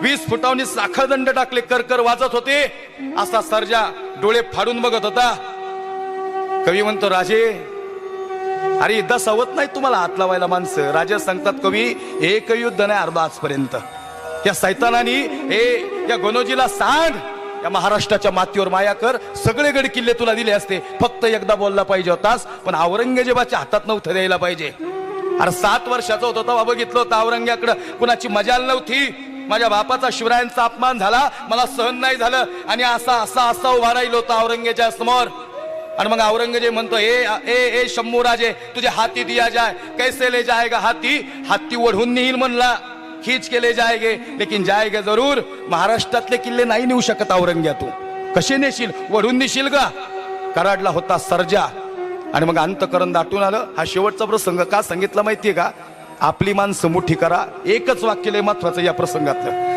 वीस फुटावनी साखळदंड टाकले करकर वाजत होते. असा सर्जा डोळे फाडून बघत होता. कवी म्हणतो राजे अरे युद्धा सवत नाही तुम्हाला हात लावायला माणसं. राजे सांगतात कवी एक युद्ध नाही अर्धा आजपर्यंत. या सैतानानी हे या गणोजीला सांग या महाराष्ट्राच्या मातीवर माया कर. सगळे गड किल्ले तुला दिले असते. फक्त एकदा बोलला पाहिजे होतास पण औरंगजेबाच्या हातात नव्हतं द्यायला पाहिजे. अरे सात वर्षाचा होता बाबा बघितलं होतं औरंग्याकडं. कुणाची मजाल नव्हती. माझ्या बापाचा शिवरायांचा अपमान झाला मला सहन नाही झालं आणि असा असा असा उभा राहिलो होता औरंगजेच्या समोर. आणि मग औरंगजेब म्हणतो ए ए ए शंभूराजे तुझे हाती दिया जाय. कैसे ले जायगा हाती? हाती ओढून नेईल म्हणला. खीच केले जायगे लेकिन जायगे जरूर. महाराष्ट्रातले किल्ले नाही नेऊ शकत औरंग्या तू कसे नेशील? वढून नेशील का? कराडला होता सर्जा. आणि मग अंतकरण दाटून आलं. हा शेवटचा प्रसंग का सांगितला माहितीये का? आपली मान मोठी करा. एकच वाक्य लय महत्वाचं या प्रसंगातलं.